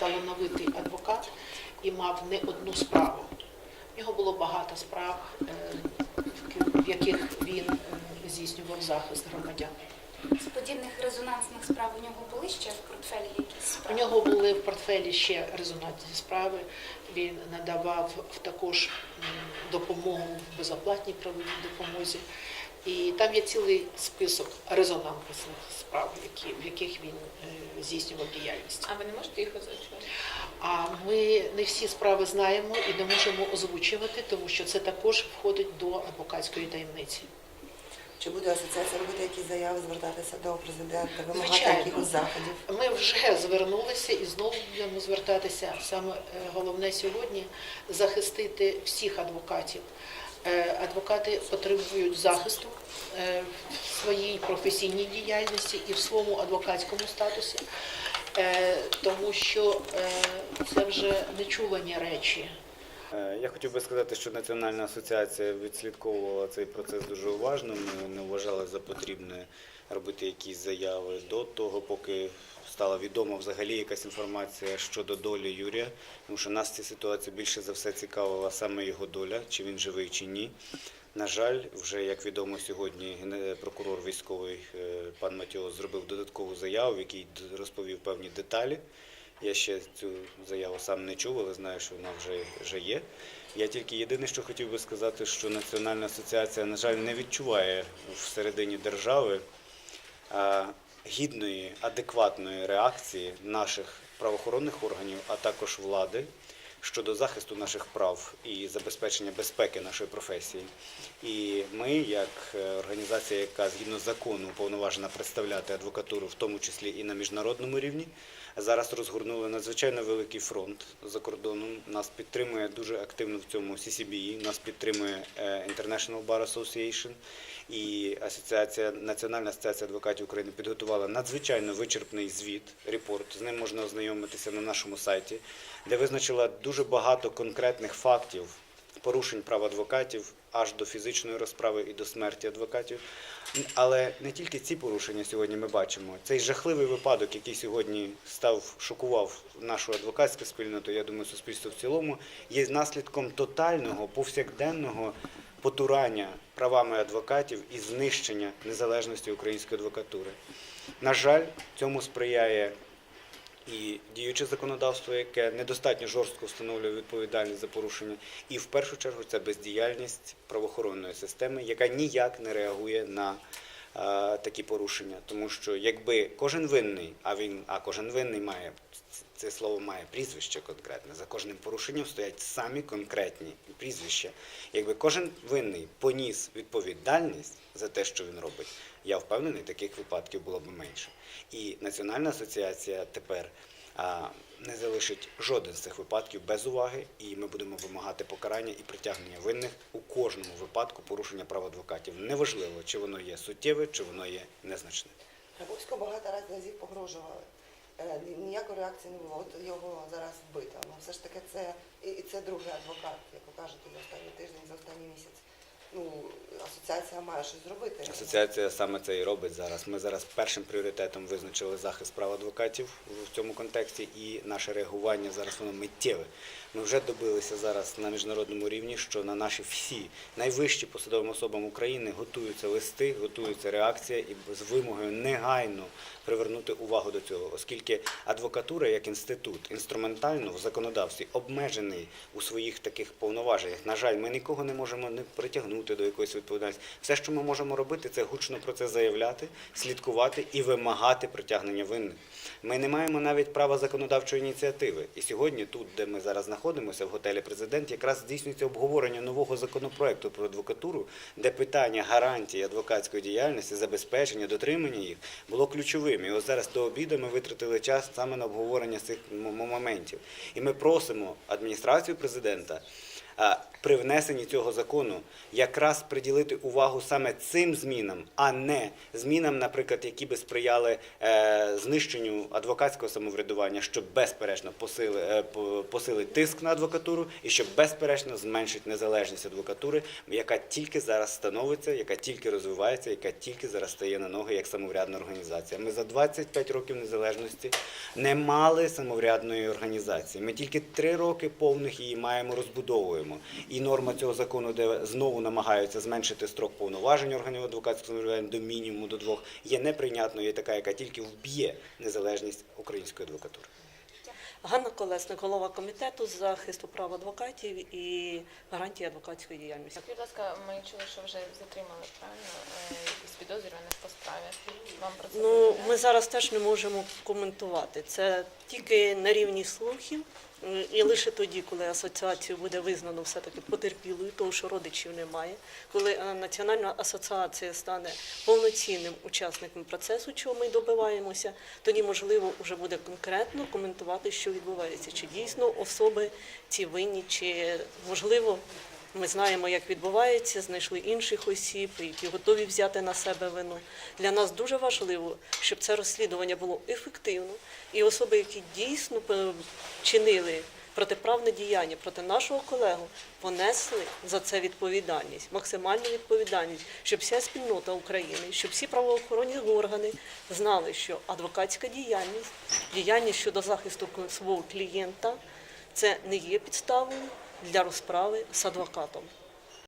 талановитий адвокат і мав не одну справу. У нього було багато справ, е, в яких він е, здійснював захист громадян. З подібних резонансних справ у нього були ще в портфелі якісь У нього були в портфелі ще резонансні справи. Він надавав також допомогу в безоплатній правовій допомозі. І там є цілий список резонансних справ, які, в яких він е, здійснював діяльність. А ви не можете їх озвучувати? А ми не всі справи знаємо і не можемо озвучувати, тому що це також входить до адвокатської таємниці. Чи буде асоціація робити якісь заяви, звертатися до президента, вимагати Звичайно. якихось заходів? Ми вже звернулися і знову будемо звертатися. Саме е, головне сьогодні захистити всіх адвокатів. Е, Адвокати потребують захисту е, в своїй професійній діяльності і в своєму адвокатському статусі, е, тому що це вже нечувані речі. Е, Я хотів би сказати, що Національна асоціація відслідковувала цей процес дуже уважно. Ми не вважали за потрібне робити якісь заяви до того, поки стала відома взагалі якась інформація щодо долі Юрія, тому що нас ця ситуація більше за все цікавила саме його доля, чи він живий, чи ні. На жаль, вже як відомо сьогодні, прокурор військовий е, пан Матіос зробив додаткову заяву, в якій розповів певні деталі. Я ще цю заяву сам не чув, але знаю, що вона вже, вже є. Я тільки єдине, що хотів би сказати, що Національна асоціація, на жаль, не відчуває всередині держави гідної, адекватної реакції наших правоохоронних органів, а також влади щодо захисту наших прав і забезпечення безпеки нашої професії. І ми, як е, організація, яка згідно закону уповноважена представляти адвокатуру, в тому числі і на міжнародному рівні, зараз розгорнули надзвичайно великий фронт за кордоном. Нас підтримує дуже активно в цьому CCBE, нас підтримує е, International Bar Association і асоціація Національна асоціація адвокатів України підготувала надзвичайно вичерпний звіт, репорт. З ним можна ознайомитися на нашому сайті, де визначила дуже багато конкретних фактів порушень прав адвокатів аж до фізичної розправи і до смерті адвокатів. Але не тільки ці порушення сьогодні ми бачимо. Цей жахливий випадок, який сьогодні став шокував нашу адвокатську спільноту, я думаю, суспільство в цілому, є наслідком тотального повсякденного потурання правами адвокатів і знищення незалежності української адвокатури. На жаль, цьому сприяє і діюче законодавство, яке недостатньо жорстко встановлює відповідальність за порушення, і в першу чергу це бездіяльність правоохоронної системи, яка ніяк не реагує на такі порушення. Тому що якби кожен винний, а він, а кожен винний має це слово має прізвище конкретне. За кожним порушенням стоять самі конкретні прізвища. Якби кожен винний поніс відповідальність за те, що він робить, я впевнений, таких випадків було б менше. І Національна асоціація тепер не залишить жоден з цих випадків без уваги, і ми будемо вимагати покарання і притягнення винних у кожному випадку порушення прав адвокатів. Неважливо, чи воно є суттєве, чи воно є незначне. Грабовського багато разів погрожували. Е, Ніякої реакції не було. От його зараз вбито. Ну все ж таки це і це другий адвокат, як ви за останній тиждень, за останній місяць. Ну, асоціація має щось зробити. Асоціація саме це і робить зараз. Ми зараз першим пріоритетом визначили захист прав адвокатів в цьому контексті, і наше реагування зараз воно миттєве. Ми вже добилися зараз на міжнародному рівні, що на наші всі найвищі посадовим особам України готуються листи, готується реакція і з вимогою негайно привернути увагу до цього, оскільки адвокатура як інститут інструментально в законодавстві обмежений у своїх таких повноваженнях. На жаль, ми нікого не можемо не притягнути до якоїсь відповідальності. Все, що ми можемо робити, це гучно про це заявляти, слідкувати і вимагати притягнення винних. Ми не маємо навіть права законодавчої ініціативи. І сьогодні, тут, де ми зараз знаходимося, в готелі президент, якраз здійснюється обговорення нового законопроекту про адвокатуру, де питання гарантії адвокатської діяльності, забезпечення, дотримання їх було ключовим. І ось зараз до обіду ми витратили час саме на обговорення цих моментів. І ми просимо адміністрацію президента при внесенні цього закону якраз приділити увагу саме цим змінам, а не змінам, наприклад, які би сприяли е, знищенню адвокатського самоврядування, щоб безперечно посили, е, посилить тиск на адвокатуру і щоб безперечно зменшить незалежність адвокатури, яка тільки зараз становиться, яка тільки розвивається, яка тільки зараз стає на ноги як самоврядна організація. Ми за 25 років незалежності не мали самоврядної організації. Ми тільки три роки повних її маємо, розбудовуємо. І норма цього закону, де знову намагаються зменшити строк повноважень органів адвокатського самоврядування до мінімуму до двох, є неприйнятною, є така, яка тільки вб'є незалежність української адвокатури. Ганна Колесник, голова комітету з захисту прав адвокатів і гарантії адвокатської діяльності. Будь ласка, ми чули, що вже затримали правильно е, якісь підозрюваних по справі. Вам про це Ну, ми зараз теж не можемо коментувати. Це тільки на рівні слухів. Е, І лише тоді, коли асоціацію буде визнано все-таки потерпілою, тому що родичів немає, коли е, Національна асоціація стане повноцінним учасником процесу, чого ми добиваємося, тоді можливо вже буде конкретно коментувати, що відбувається, чи дійсно особи ці винні, чи можливо. Ми знаємо, як відбувається, знайшли інших осіб, які готові взяти на себе вину. Для нас дуже важливо, щоб це розслідування було ефективно, і особи, які дійсно чинили протиправне діяння проти нашого колегу, понесли за це відповідальність, максимальну відповідальність, щоб вся спільнота України, щоб всі правоохоронні органи знали, що адвокатська діяльність, діяльність щодо захисту свого клієнта це не є підставою для розправи з адвокатом.